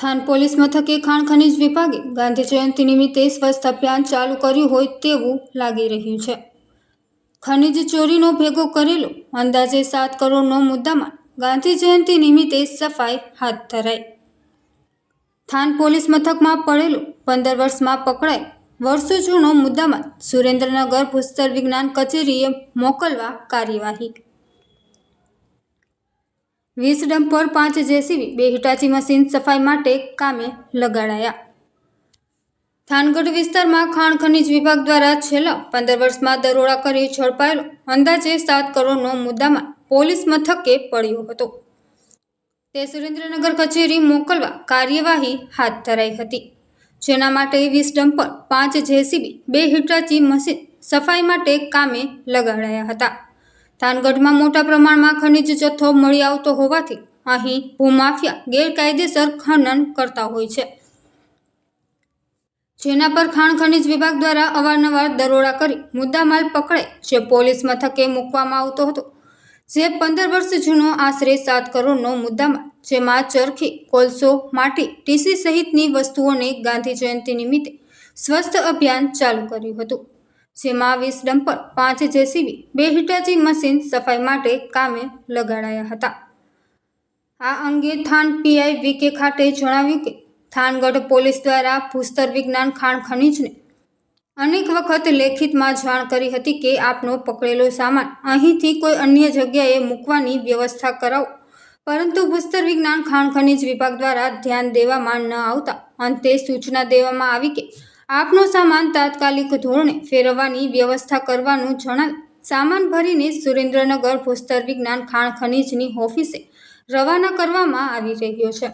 Than police મથકે ખાણ ખનીજ વિભાગે ગાંધી જયંતિ નિમિત્તે સ્વસ્થ અભિયાન ચાલુ કર્યું હોય તેવું લાગી રહ્યું છે. ખનીજ ચોરીનો ભેગો કરેલો અંદાજે સાત કરોડનો મુદ્દામાં ગાંધી જયંતિ નિમિત્તે સફાઈ હાથ ધરાઈ. થાન પોલીસ મથકમાં પડેલો પંદર વર્ષમાં પકડાય વર્ષો જૂનો મુદ્દામાં સુરેન્દ્રનગર ભૂસ્તર વિજ્ઞાન કચેરીએ મોકલવા કાર્યવાહી વીસ ડમ્પર પાંચ જેસીબી, બે હિટાચી મશીન સફાઈ માટે કામે લગાડાયા. થાનગઢ વિસ્તારમાં ખાણ ખનિજ વિભાગ દ્વારા છેલ્લા પંદર વર્ષમાં દરોડા કરી ઝડપાયેલો અંદાજે સાત કરોડનો મુદ્દામાં પોલીસ મથકે પડ્યો હતો. તે સુરેન્દ્રનગર કચેરી મોકલવા કાર્યવાહી હાથ ધરાઈ હતી, જેના માટે વીસ ડમ્પર પાંચ જેસીબી, બે હિટાચી મશીન સફાઈ માટે કામે લગાડાયા હતા. થાનગઢમાં મોટા પ્રમાણમાં ખનિજ જથ્થો મળી આવતો હોવાથી અહીં ભૂમાફિયા ગેરકાયદેસર ખનન કરતા હોય છે. જેના પર ખાણ ખનિજ વિભાગ દ્વારા અવારનવાર દરોડા કરી મુદ્દામાલ પકડે જે પોલીસ મથકે મૂકવામાં આવતો હતો. જે પંદર વર્ષ જૂનો આશરે સાત કરોડનો મુદ્દામાલ, જેમાં ચરખી, કોલસો, માટી, ટીસી સહિતની વસ્તુઓને ગાંધી જયંતિ નિમિત્તે સ્વસ્થ અભિયાન ચાલુ કર્યું હતું. જેમાં વીસ ડમ્પર, પાંચ જેસીબી, બે હિટાચી મશીન સફાઈ માટે કામે લગાડાયા હતા. આ અંગે થાન પીઆઈ વીકે ખાતે જણાવ્યું કે, થાનગઢ પોલીસ દ્વારા ભૂસ્તર વિજ્ઞાન ખાણ ખનીજને અનેક વખત લેખિતમાં જાણ કરી હતી કે આપનો પકડેલો સામાન અહીંથી કોઈ અન્ય જગ્યાએ મૂકવાની વ્યવસ્થા કરાવો. પરંતુ ભૂસ્તર વિજ્ઞાન ખાણ ખનીજ વિભાગ દ્વારા ધ્યાન દેવામાં ન આવતા અંતે સૂચના દેવામાં આવી કે આપનો સામાન તાત્કાલિક ધોરણે ફેરવવાની વ્યવસ્થા કરવાનું જણાવી સામાન ભરીને સુરેન્દ્રનગર ભૂસ્તર વિજ્ઞાન ખાણ ખનીજની ઓફિસે રવાના કરવામાં આવી રહ્યો છે.